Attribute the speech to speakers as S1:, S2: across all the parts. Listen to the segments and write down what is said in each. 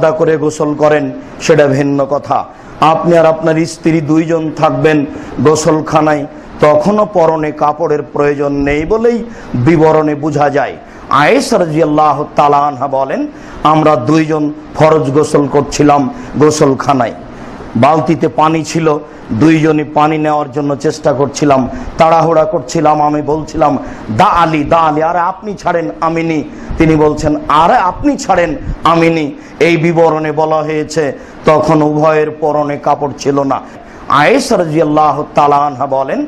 S1: আলাদা করে গোসল করেন, সেটা ভিন্ন কথা। আপনি আর আপনার স্ত্রী দুইজন থাকবেন গোসলখানায়, তখনও পরনে কাপড়ের প্রয়োজন নেই বলেই বিবরণে বোঝা যায়। আয়েসার জিয়াল্লাহ তালানহা বলেন, আমরা দুইজন ফরজ গোসল করছিলাম গোসলখানায়। বালতিতে পানি ছিল, দুইজনই পানি নেওয়ার জন্য চেষ্টা করছিলাম, তাড়াহুড়া করছিলাম, আমি বলছিলাম, দা আলী দা আলী, আরে আপনি ছাড়েন আমিনি তিনি বলছেন, আরে আপনি ছাড়েন, আমিনি। এই বিবরণে বলা হয়েছে, তখন উভয়ের পরনে কাপড় ছিল না। আয়েসার তালা তালানহা বলেন,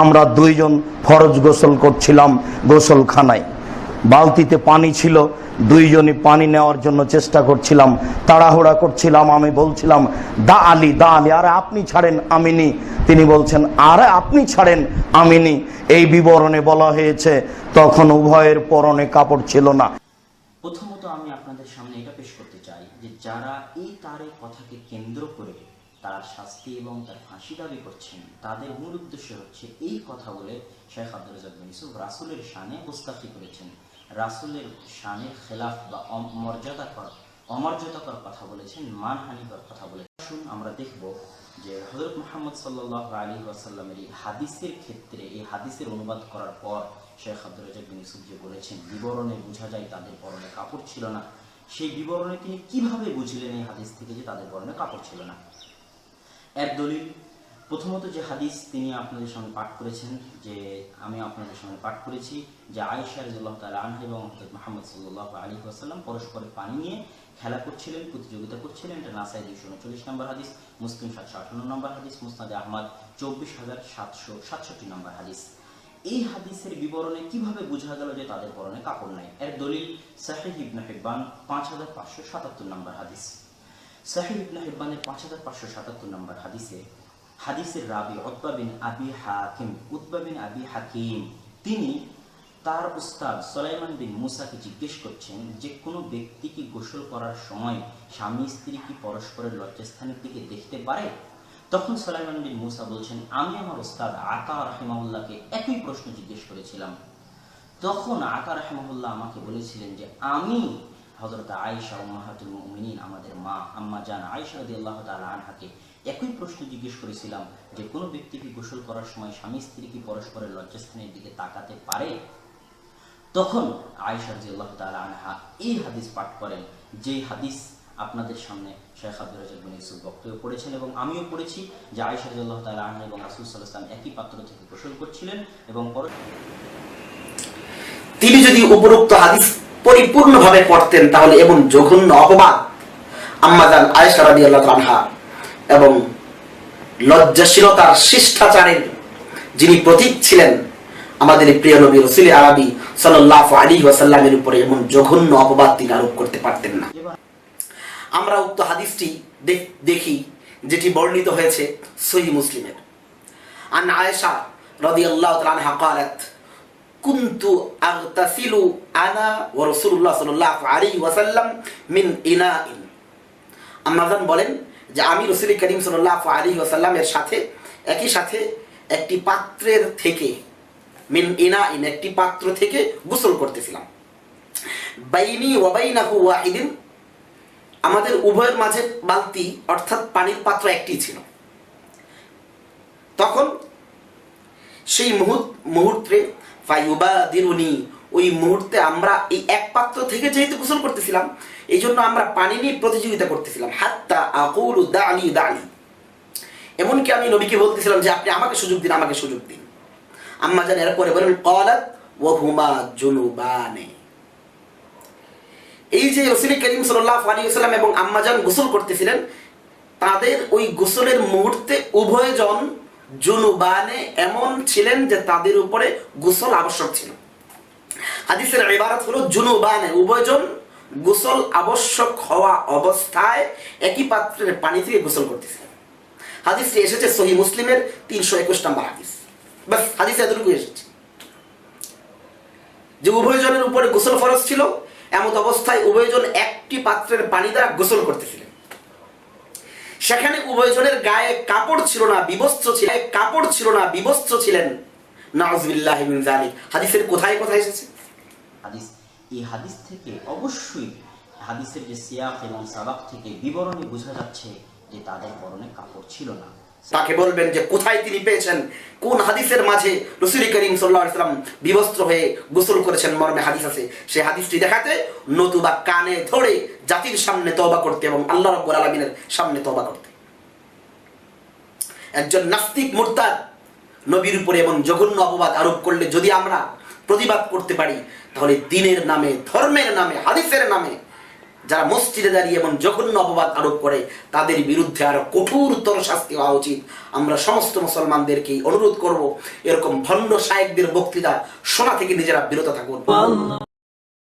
S1: আমরা দুইজন ফরজ গোসল করছিলাম গোসলখানায়। বালতিতে পানি ছিল, দুইজনই পানি নেওয়ার জন্য চেষ্টা করছিলাম, তাড়াহুড়া করছিলাম, আমি বলছিলাম, দা আলী দা আলী, আরে আপনি ছাড়েন আমিনি। তিনি বলছেন, আরে আপনি ছাড়েন আমিনি। এই বিবরণে বলা হয়েছে, তখন উভয়ের পরনে কাপড় ছিল না।
S2: প্রথমত আমি আপনাদের সামনে এটা পেশ করতে চাই যে যারা এই তারের কথাকে কেন্দ্র করে তার শাস্তি এবং তার ফাঁসি দাবি করছেন, তাদের মূল উদ্দেশ্য হচ্ছে এই কথা বলে শেখ আব্দুল রাজাক বিন রাসুলের শানে গোস্তাখি করেছেন। রাসুলের শানের খেলাফ বা অমর্যাদাকর অমর্যাদাকর কথা বলেছেন, মানহানিকর কথা বলেছেন। আসুন আমরা দেখব যে হজরত মোহাম্মদ সাল্লাহ আলী ওয়াসাল্লামের এই হাদিসের ক্ষেত্রে, এই হাদিসের অনুবাদ করার পর শেখ আব্দুল রাজাক বিন ইউসুফ বলেছেন, বিবরণে বোঝা যায় তাদের পরনে কাপড় ছিল না। সেই বিবরণে তিনি কীভাবে বুঝলেন এই হাদিস থেকে যে তাদের পরনে কাপড় ছিল না? এর দলিল প্রথমত যে হাদিস তিনি আপনাদের সঙ্গে পাঠ করেছেন, যে আমি আপনাদের সঙ্গে পাঠ করেছি, যে আয়েশা রাজিয়াল্লাহু তাআলা আনহা এবং হযরত মুহাম্মদ সাল্লাল্লাহু আলাইহি ওয়াসাল্লাম পরস্পরের পানি নিয়ে খেলা করছিলেন, প্রতিযোগিতা করছিলেন। এটা নাসাই দুইশো উনচল্লিশ নম্বর হাদিস, মুসলিম সাতশো আঠান্ন নম্বর হাদিস, মুসনাদে আহমদ চব্বিশ হাজার সাতশো সাতষট্টি নম্বর হাদিস। এই হাদিসের বিবরণে কীভাবে বোঝা গেল যে তাদের পরনে কাপড় নাই? এর দলিল সাহিহ ইবনে হিব্বান, পাঁচ হাজার পাঁচশো সাতাত্তর নম্বর হাদিস। সাহিহ ইবনে হিব্বানের পাঁচ হাজার পাঁচশো সাতাত্তর নম্বর হাদিসে হাদিসের রাবি উতবা আবি হাকিম, উতবা আবি হাকিম, তিনি তার উস্তাদ সোলাইমান বিন মুসাকে জিজ্ঞেস করছেন যে কোনো ব্যক্তি কি গোসল করার সময় স্বামী স্ত্রী কি পরস্পরের লজ্জাস্থানের দিকে দেখতে পারে? তখন সোলাইমান বিন মুসা বলছেন, আমি আমার ওস্তাদ আকা রাহিমাউল্লাহকে একই প্রশ্ন জিজ্ঞেস করেছিলাম। তখন আকা রাহিমাহুল্লাহ আমাকে বলেছিলেন যে, আমি হজরত আয়েশা উম্মাহাতুল মুমিনিন, আমাদের মা, আম্মা জান আয়েশা রাদিয়াল্লাহু তাআলা আনহাকে একই প্রশ্ন জিজ্ঞেস করেছিলাম যে, কোনো ব্যক্তি কি গোসল করার সময় স্বামী স্ত্রী কি পরস্পরের লজ্জাস্থানের দিকে তাকাতে পারে? তখন আয়েশা রাদিয়াল্লাহু তাআলা আনহা এই হাদিস পাঠ করেন, যে হাদিস আপনাদের সামনে শেখ আব্দুল রাজাক বিন ইউসুফ বক্তব্য পড়েছেন এবং আমিও পড়েছি, যে আয়েশা রাদিয়াল্লাহু তাআলা আনহা এবং রাসূল ওয়াসাল্লাম একই পাত্র থেকে গোসল করছিলেন এবং পর
S3: তিনি যদি উপরোক্ত হাদিস পরিপূর্ণভাবে পড়তেন তাহলে এমন জঘন্য অপবাদ আম্মাজান আয়েশা রাদিয়াল্লাহু আনহা এবং লজ্জাশীলতার শিষ্টাচারের যিনি প্রতীক ছিলেন আমাদের এই প্রিয় নবী রসুল আরবি সাল্লাল্লাহু আলাইহি ওয়াসাল্লামের উপরে এমন জঘন্য অপবাদ তিনি আরোপ করতে পারতেন না
S2: এবার
S3: আমরা উক্ত হাদিসটি দেখ- দেখি যেটি বর্ণিত হয়েছে সহি মুসলিমের আন আয়েশা রাদিয়াল্লাহু তাআলা আনহা قالت কুন্তু আগতাসিলু আনা ও রসুল্লাহ সাল্লাহ আলী ওয়াসাল্লাম মিন ইনা ইন আমাজান বলেন যে আমি রসুল করিম সাল্লাহ আলী ওয়াসাল্লামের সাথে, একই সাথে একটি পাত্রের থেকে মিন ইনা ইন একটি পাত্র থেকে গোসল করতেছিলাম। বাইনি ওয়াবাইনাহু ওয়াহিদিন, আমাদের উভয়ের মাঝে বালতি অর্থাৎ পানির পাত্র একটি ছিল। তখন সেই মুহূর্ত মুহূর্তে ফাইবা দিরুনি ওই মুহূর্তে আমরা এই এক পাত্র থেকে যেহেতু গোসল করতেছিলাম এই জন্য আমরা পানি নিয়ে প্রতিযোগিতা করতেছিলাম। হাত্তা আকুলু দালি দালি। এমনকি আমি নবীকে বলতেছিলাম যে, আপনি আমাকে সুযোগ দিন, আমাকে সুযোগ দিন। আম্মা জান এরপরে বলেন, কলাত ওহুমা জুনুবানে। এই যে রসুল করিম সাল্লাহ আলী সাল্লাম এবং আম্মাজান গোসল করতেছিলেন, তাদের ওই গোসলের মুহূর্তে উভয়জন জুনুবানে এমন ছিলেন যে তাদের উপরে গোসল আবশ্যক ছিল। হাদিসের ইবারত হলো জুনুবানে উভয়জন গোসল আবশ্যক হওয়া অবস্থায় একই পাত্রের পানি থেকে গোসল করতেছিলেন হাদিসটি এসেছে সহি মুসলিমের তিনশো একুশ নম্বর হাদিস। বাস হাদিস এতটুকু এসেছে। যে উভয়জনের উপরে গোসল ফরজ ছিল, এমত অবস্থায় উভয়জন একটি পাত্রের পানি দ্বারা গোসল করতেছিলেন। সেখানে উভয়জনের গায়ে কাপড় ছিল না, বিবস্ত্র ছিল। কাপড় ছিল না, বিবস্ত্র ছিলেন। নাউজবিল্লাহ মিন জালিক হাদিসের কোথায় কোথায় এসেছে?
S2: হাদিস, এই হাদিস থেকে অবশ্যই হাদিসের যে সিয়াক এবং সাবাক থেকে বিবরণে বোঝা যাচ্ছে যে তাদের পরনে কাপড় ছিল না।
S3: তাকে বলবেন যে কোথায় তিনি পেয়েছেন? কোন হাদিসের মাঝে রসুল করিম সাল্লাহ ইসলাম বিবস্ত্র হয়ে গোসল করেছেন? মর্মে হাদিস আছে। সেই হাদিসটি দেখাতে নতুবা কানে ধরে জাতির সামনে তবা করতে এবং আল্লাহ রব্বুল আলমিনের সামনে তবা করতে। একজন নাস্তিক মুরতাদ নবীর উপরে এমন জঘন্য অপবাদ আরোপ করলে যদি আমরা প্রতিবাদ করতে পারি, তাহলে দিনের নামে, ধর্মের নামে, হাদিসের নামে যারা মসজিদে দাঁড়িয়ে এমন জঘন্য অপবাদ আরোপ করে, তাদের বিরুদ্ধে আরও কঠোরতর শাস্তি হওয়া উচিত। আমরা সমস্ত মুসলমানদেরকে অনুরোধ করব, এরকম ভণ্ড সাহেবদের বক্তৃতা শোনা থেকে নিজেরা বিরত থাকুন।